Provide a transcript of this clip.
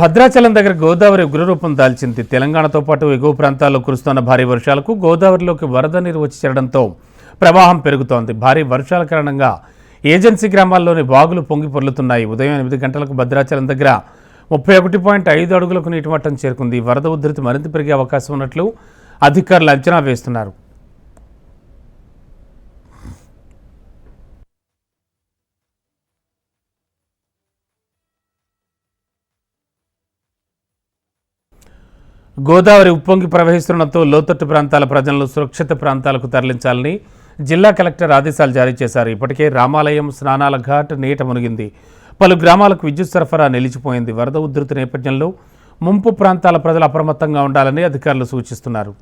భద్రాచలం దగ్గర గోదావరి ఉగ్రరూపం దాల్చింది. తెలంగాణతో పాటు ఎగువ ప్రాంతాల్లో కురుస్తున్న భారీ వర్షాలకు గోదావరిలోకి వరద నీరు వచ్చి చేరడంతో ప్రవాహం పెరుగుతోంది. భారీ వర్షాల కారణంగా ఏజెన్సీ గ్రామాల్లోని వాగులు పొంగి పొర్లుతున్నాయి. ఉదయం ఎనిమిది గంటలకు భద్రాచలం దగ్గర ముప్పై ఒకటి పాయింట్ ఐదు అడుగులకు నీటి మట్టం చేరుకుంది. వరద ఉధృతి మరింత పెరిగే అవకాశం ఉన్నట్లు అధికారులు అంచనా వేస్తున్నారు. గోదావరి ఉప్పొంగి ప్రవహిస్తుండటంతో లోతట్టు ప్రాంతాల ప్రజలను సురక్షిత ప్రాంతాలకు తరలించాలని జిల్లా కలెక్టర్ ఆదేశాలు జారీ చేశారు. ఇప్పటికే రామాలయం స్నానాల ఘాట్ నీట మునిగింది. పలు గ్రామాలకు విద్యుత్ సరఫరా నిలిచిపోయింది. వరద ఉధృతి నేపథ్యంలో ముంపు ప్రాంతాల ప్రజలు అప్రమత్తంగా ఉండాలని అధికారులు సూచిస్తున్నారు.